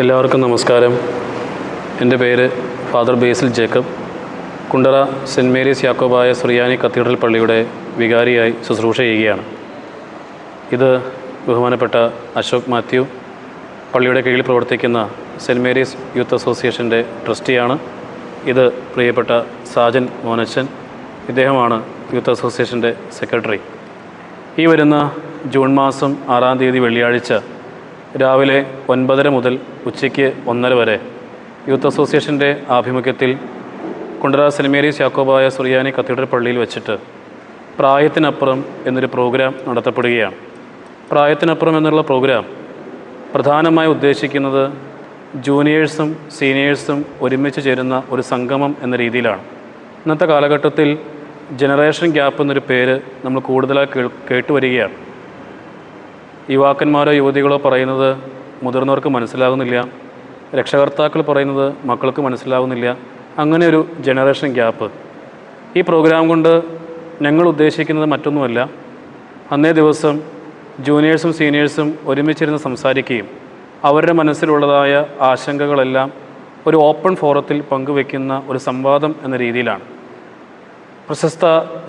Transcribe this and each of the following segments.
എല്ലാവർക്കും നമസ്കാരം. എന്റെ പേര് father Basil Jacob. Kundara saint Mary's Yakobaya Suriyani cathedral പള്ളിയുടെ വികാരിയായി ശുശ്രൂഷ ചെയ്യുകയാണ്. ഇത് ബഹുമാനപ്പെട്ട അശോക് മാത്യു പള്ളിയുടെ കീഴിൽ പ്രവർത്തിക്കുന്ന സെന്റ് മേരീസ് യൂത്ത് അസോസിയേഷന്റെ ട്രസ്റ്റിയാണ്. ഇത് പ്രിയപ്പെട്ട സാജൻ മോനച്ചൻ ഇദ്ദേഹമാണ് യൂത്ത് അസോസിയേഷന്റെ സെക്രട്ടറി. ഈ വരുന്ന ജൂൺ മാസം ആറാം തീയതി വെള്ളിയാഴ്ച രാവിലെ ഒൻപതര മുതൽ ഉച്ചയ്ക്ക് ഒന്നര വരെ. യൂത്ത് അസോസിയേഷന്റെ ആഭിമുഖ്യത്തിൽ Kundara saint Mary's Yakobaya Suriyani cathedral പള്ളിയിൽ വെച്ചിട്ട് പ്രായത്തിനപ്പുറം എന്നൊരു പ്രോഗ്രാം നടത്തപ്പെടുകയാണ്. പ്രായത്തിനപ്പുറം എന്നുള്ള പ്രോഗ്രാം പ്രധാനമായി ഉദ്ദേശിക്കുന്നത് ജൂനിയേഴ്സും സീനിയേഴ്സും ഒരുമിച്ച് ചേരുന്ന ഒരു സംഗമം എന്ന രീതിയിലാണ്. ഇന്നത്തെ കാലഘട്ടത്തിൽ ജനറേഷൻ ഗ്യാപ്പ് എന്നൊരു പേര് നമ്മൾ കൂടുതലായി കേട്ടുവരികയാണ്. യുവാക്കന്മാരോ യുവതികളോ പറയുന്നത് മുതിർന്നവർക്ക് മനസ്സിലാകുന്നില്ല. രക്ഷകർത്താക്കൾ പറയുന്നത് മക്കൾക്ക് മനസ്സിലാകുന്നില്ല. അങ്ങനെ ഒരു ജനറേഷൻ ഗ്യാപ്പ് ഈ പ്രോഗ്രാം കൊണ്ട് ഞങ്ങൾ ഉദ്ദേശിക്കുന്നത് മറ്റൊന്നുമല്ല. അന്നേ ദിവസം ജൂനിയേഴ്സും സീനിയേഴ്സും ഒരുമിച്ചിരുന്ന് സംസാരിക്കുകയും അവരുടെ മനസ്സിലുള്ളതായ ആശങ്കകളെല്ലാം ഒരു ഓപ്പൺ ഫോറത്തിൽ പങ്കുവെക്കുന്ന ഒരു സംവാദം എന്ന രീതിയിലാണ്. പ്രശസ്ത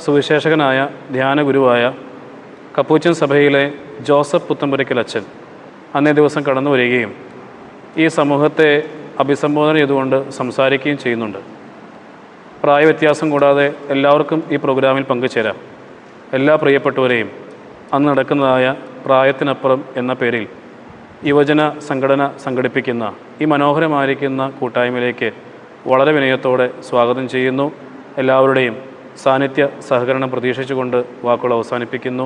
സുവിശേഷകനായ ധ്യാനഗുരുവായ കപ്പൂച്ചൻ സഭയിലെ ജോസഫ് പുത്തമ്പുരയ്ക്കൽ അച്ഛൻ അന്നേ ദിവസം കടന്നു വരികയും ഈ സമൂഹത്തെ അഭിസംബോധന ചെയ്തുകൊണ്ട് സംസാരിക്കുകയും ചെയ്യുന്നുണ്ട്. പ്രായവ്യത്യാസം കൂടാതെ എല്ലാവർക്കും ഈ പ്രോഗ്രാമിൽ പങ്കുചേരാം. എല്ലാ പ്രിയപ്പെട്ടവരെയും അന്ന് നടക്കുന്നതായ പ്രായത്തിനപ്പുറം എന്ന പേരിൽ യുവജന സംഘടന സംഘടിപ്പിക്കുന്ന ഈ മനോഹരമായിരിക്കുന്ന കൂട്ടായ്മയിലേക്ക് വളരെ വിനയത്തോടെ സ്വാഗതം ചെയ്യുന്നു. എല്ലാവരുടെയും സാന്നിധ്യ സഹകരണം പ്രതീക്ഷിച്ചുകൊണ്ട് വാക്കുകൾ അവസാനിപ്പിക്കുന്നു.